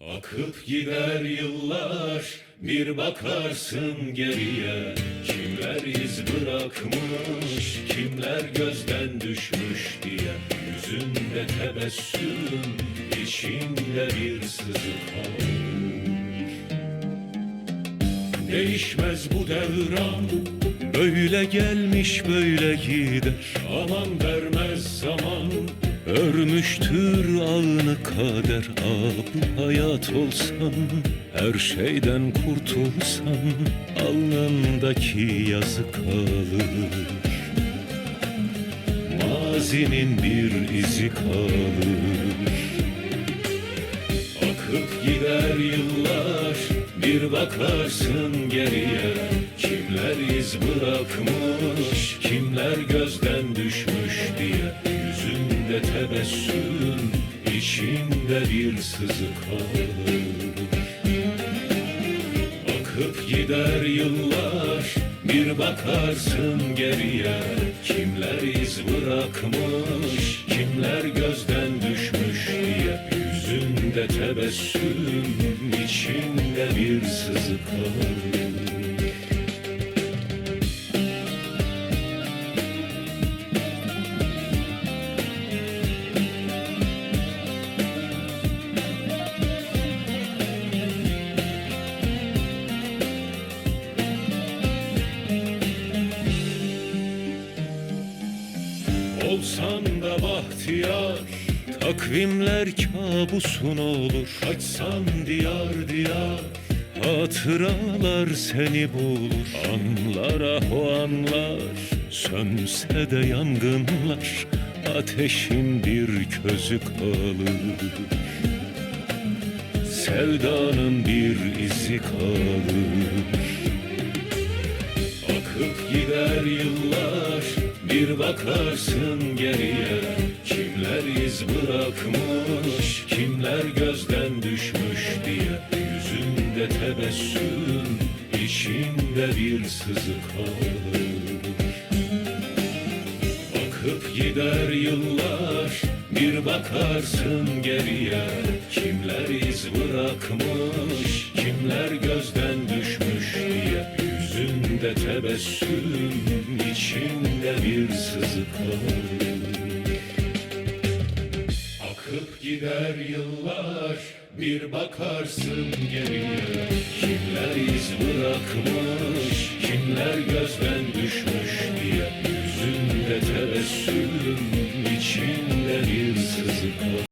Akıp gider yıllar bir bakarsın geriye. Kimler iz bırakmış kimler gözden düşmüş diye. Yüzünde tebessüm içinde bir sızı kalır Değişmez bu devran Böyle gelmiş böyle gider. Aman vermez zaman Örmüştür ağını kader bu hayat olsan Her şeyden kurtulsan Alnındaki yazı kalır. Mazinin bir izi kalır. Akıp gider yıllar bir bakarsın geriye. Kimler iz bırakmış kimler diye Yüzünde tebessüm içinde bir sızı kalır. Akıp gider yıllar bir bakarsın geriye. Kimler iz bırakmış kimler gözden düşmüş diye. Yüzünde tebessüm içinde bir sızı kalır Olsan da bahtiyar Takvimler kabusun olur. Açsan diyar diyar Hatıralar seni bulur. Anlar ah o anlar Sönse de yangınlar Ateşin bir közü kalır. Sevdanın bir izi kalır. Akıp gider yıllar bir bakarsın geriye Kimler iz bırakmış kimler gözden düşmüş diye. Yüzünde tebessüm içinde bir sızı kalır Akıp gider yıllar bir bakarsın geriye. Kimler iz bırakmış kimler gözden düşmüş Yüzünde tebessüm içinde bir sızı Akıp gider yıllar bir bakarsın geriye. Kimler iz bırakmış kimler gözden